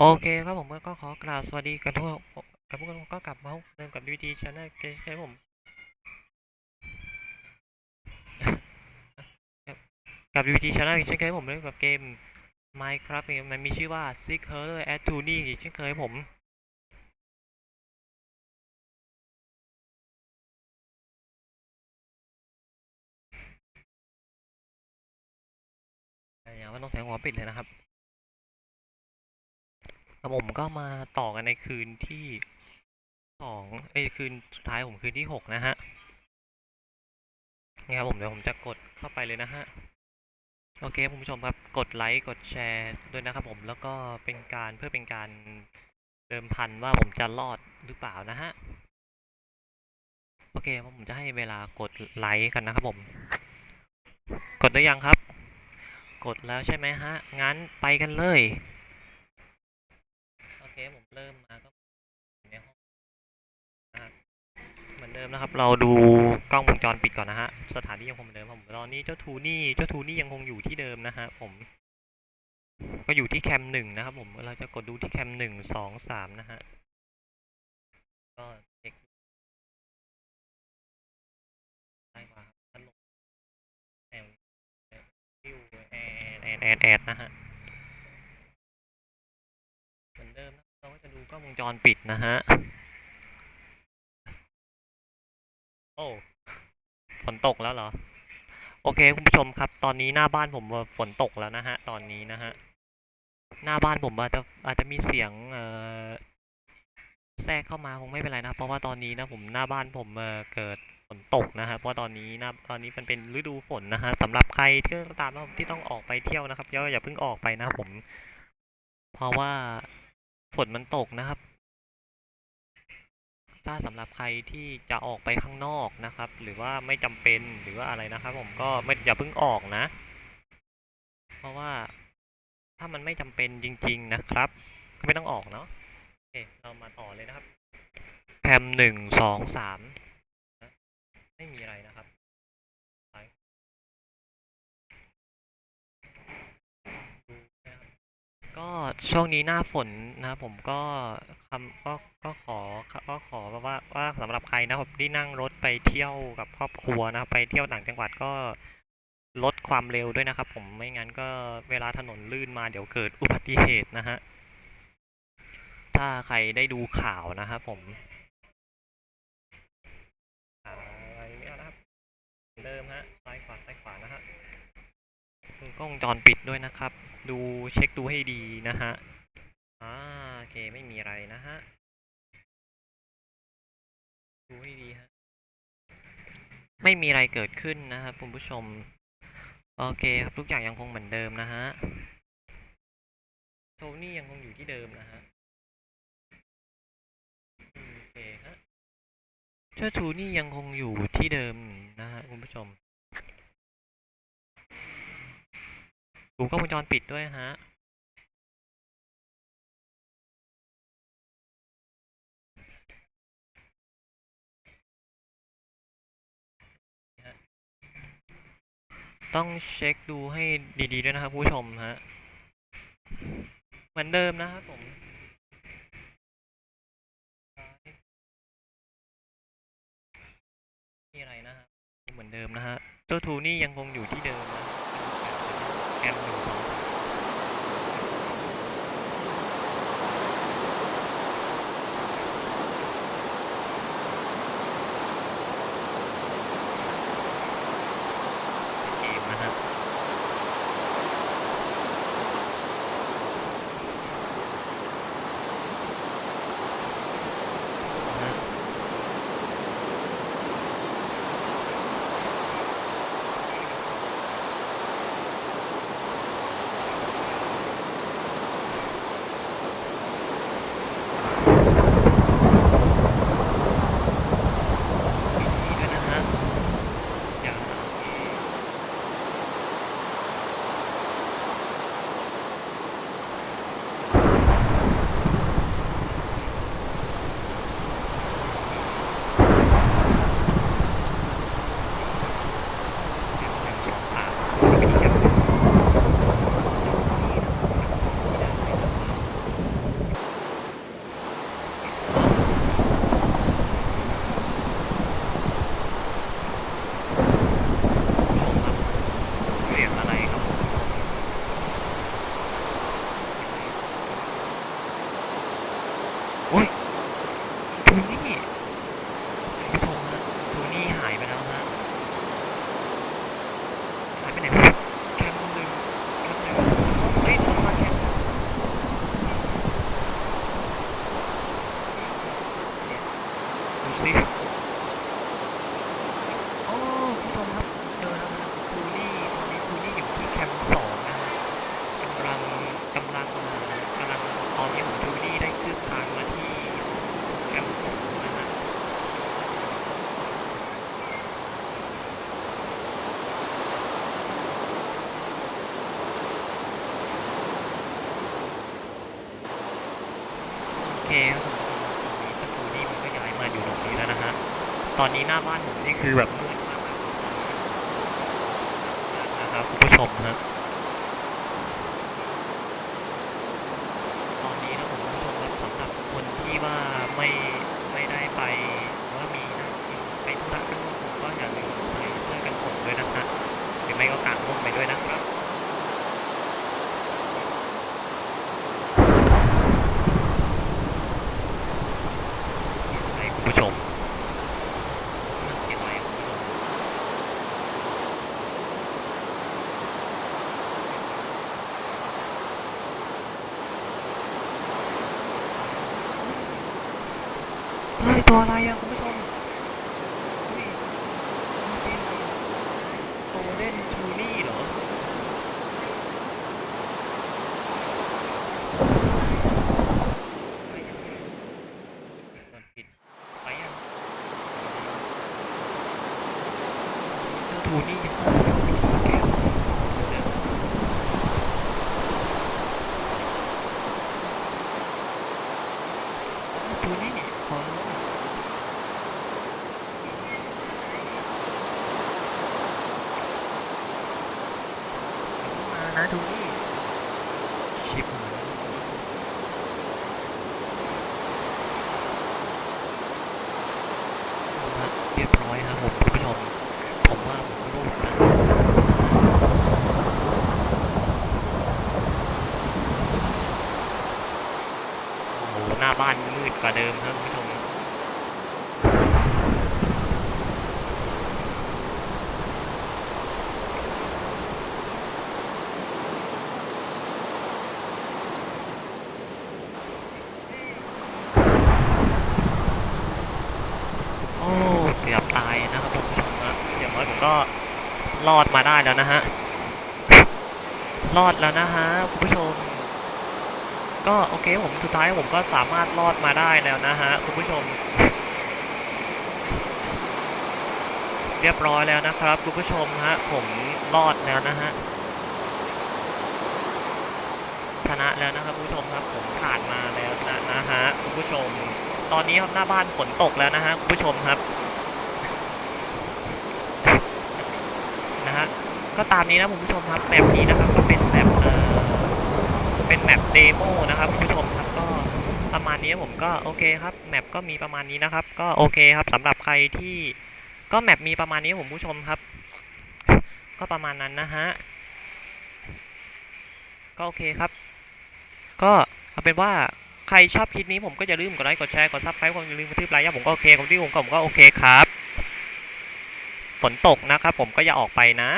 โอเคครับผมก็ขอกล่าวสวัสดีกันทั่วกับพวกเราก็กลับมาเดิมกับ DVT Channel เกผมกับ DVT Channel เช่นเคยผมเล่นกับเกม Minecraft มันมีชื่อว่า Sick Horror at t o n y เช่นเคยผมอย่างว่าต้องใช้หัวปิดเลยนะครับ ครับผมก็มาต่อกันในคืนที่สองเอ้คืนสุดท้ายผมคืนที่หกนะฮะนี่ครับผมเดี๋ยวผมจะกดเข้าไปเลยนะฮะ โอเคคุณผู้ชมครับกดไลค์กดแชร์ด้วยนะครับผมแล้วก็เป็นการเพื่อเป็นการเดิมพันว่าผมจะรอดหรือเปล่านะฮะ โอเคผมจะให้เวลากดไลค์กันนะครับผม กดได้ยังครับ กดแล้วใช่ไหมฮะ งั้นไปกันเลย โอเคผมเริ่มมาก็อยู่ในห้องนะครับ เดิมนะครับ เราดูกล้องวงจรปิดก่อนนะฮะ สถานที่ยังคงเหมือนเดิมผมตอนนี้เจ้าทูนี่ เจ้าทูนี่ยังคงอยู่ที่เดิมนะฮะผม ก็อยู่ที่แคมหนึ่งนะครับ ผม เราจะกดดูที่แคมหนึ่งสองสามนะฮะ ก็เช็คได้กว่าครับพัดลมแอลฟิวแอดแอดแอดแอดนะฮะ เหมือนเดิมนะเราก็จะดูกล้องวงจรปิดนะฮะ โอ้ฝนตกแล้วเหรอ โอเคคุณผู้ชมครับ ตอนนี้หน้าบ้านผมว่าฝนตกแล้วนะฮะ ตอนนี้นะฮะ หน้าบ้านผมอาจจะอาจจะมีเสียงเอ่อแทรกเข้ามาคงไม่เป็นไรนะ เพราะว่าตอนนี้นะผมหน้าบ้านผมเอ่อเกิดฝนตกนะฮะเพราะตอนนี้น้าตอนนี้มันเป็นฤดูฝนนะฮะสำหรับใครที่ตามนะที่ต้องออกไปเที่ยวนะครับอย่าอย่าเพิ่งออกไปนะผม เพราะว่าฝนมันตกนะครับ ถ้าสำหรับใครที่จะออกไปข้างนอกนะครับ หรือว่าไม่จำเป็นหรือว่าอะไรนะครับ ผมก็ไม่อย่าเพิ่งออกนะ เพราะว่าถ้ามันไม่จำเป็นจริง ๆนะครับ ก็ไม่ต้องออกเนาะโอเคเรามาต่อเลยนะครับแพมหนึ่งสองสามนะไม่มีอะไรนะครับก็ช่วงนี้หน้าฝนนะผมก็ำก็ก็ขอก็ขอแบบว่าว่าสำหรับใครนะครับที่นั่งรถไปเที่ยวกับครอบครัวนะครับไปเที่ยวต่างจังหวัดก็ลดความเร็วด้วยนะครับ ผมไม่งั้นก็เวลาถนนลื่นมาเดี๋ยวเกิดอุบัติเหตุนะฮะถ้าใครได้ดูข่าวนะครับผมอะไรไม่เอานะครับเดิมฮะซ้ายขวาซ้ายขวานะฮะกล้องวงจรปิดด้วยนะครับ ดูเช็คดูให้ดีนะฮะ ไม่มีอะไรนะฮะ ดูให้ดีฮะ ไม่มีอะไรเกิดขึ้นนะครับคุณผู้ชม โอเคครับทุกอย่างยังคงเหมือนเดิมนะฮะโทนี่ยังคงอยู่ที่เดิมนะฮะโอเคฮะเจ้าทูนี่ยังคงอยู่ที่เดิมนะฮะคุณผู้ชมดูกล้องวงจรปิดด้วยฮะ ต้องเช็คดูให้ดีๆด้วยนะครับผู้ชมฮะเหมือนเดิมนะครับผมมีอะไรนะครับเหมือนเดิมนะฮะตัวทูนี่ยังคงอยู่ที่เดิมนะแอมหนึ่ มาอยู่ตรงนี้แล้วนะฮะ ตอนนี้หน้าบ้านผมนี่คือแบบมืดมากนะครับคุณผู้ชมฮะตอนนี้นะผมคุณผู้ชมครับสำหรับคนที่ว่าไม่ไม่ได้ไปว่ามีหน้าที่ไปธุระข้างนอกผมก็อย่าลืมใส่เสื้อกันฝนด้วยนะฮะหรือไม่ก็กางร่มไปด้วยนะครับให้คุณผู้ชมเสียงอะไรคุณผู้ชม เฮ้ยตัวอะไรอะคุณผู้ชมเฮ้ยมันเป็นโตเล่นชูนี่เหรอ ก่อนปิดไปยังเจ้าทูนี่ยังคงอยู่ที่แก้วเดิมทูนี่ขอรู้มานะทูนี่ิปเรียบร้อยครับผมคุณผู้ชมผมว่าผมรูปนะโอ้โหหน้าบ้านมืดกว่าเดิมครับคุณผู้ชม โอ้เกือบตายนะครับผมผู้ชมนะอย่างน้อยผม ก็รอดมาได้แล้วนะฮะ รอดแล้วนะฮะคุณผู้ชม ก็โอเคผมสุดท้ายผมก็สามารถรอดมาได้แล้วนะฮะคุณผู้ชม เรียบร้อยแล้วนะครับคุณผู้ชมฮะ ผมรอดแล้วนะฮะชนะแล้วนะครับคุณผู้ชมครับผมผ่านมาแล้วนะนะฮะคุณผู้ชม ตอนนี้ครับหน้าบ้านฝนตกแล้วนะฮะคุณผู้ชมครับนะฮะ ก็ตามนี้นะคุณผู้ชมครับแมปนี้นะครับก็เป็นแมปเออเป็นแมปเดโมนะครับคุณผู้ชมครับก็ประมาณนี้ผมก็โอเคครับแมปก็มีประมาณนี้นะครับ ก็โอเคครับสำหรับใครที่ก็แมปมีประมาณนี้ผมผู้ชมครับ ก็ประมาณนั้นนะฮะก็โอเคครับ ก็เอาเป็นว่าใครชอบคลิปนี้ผมก็อย่าลืมกดไลค์กดแชร์กดซับสไครต์ผมอย่าลืมกระทืบไลค์ผมก็โอเคผมที่ผมก็ผมก็โอเคครับฝนตกนะครับผมก็อย่าออกไปนะ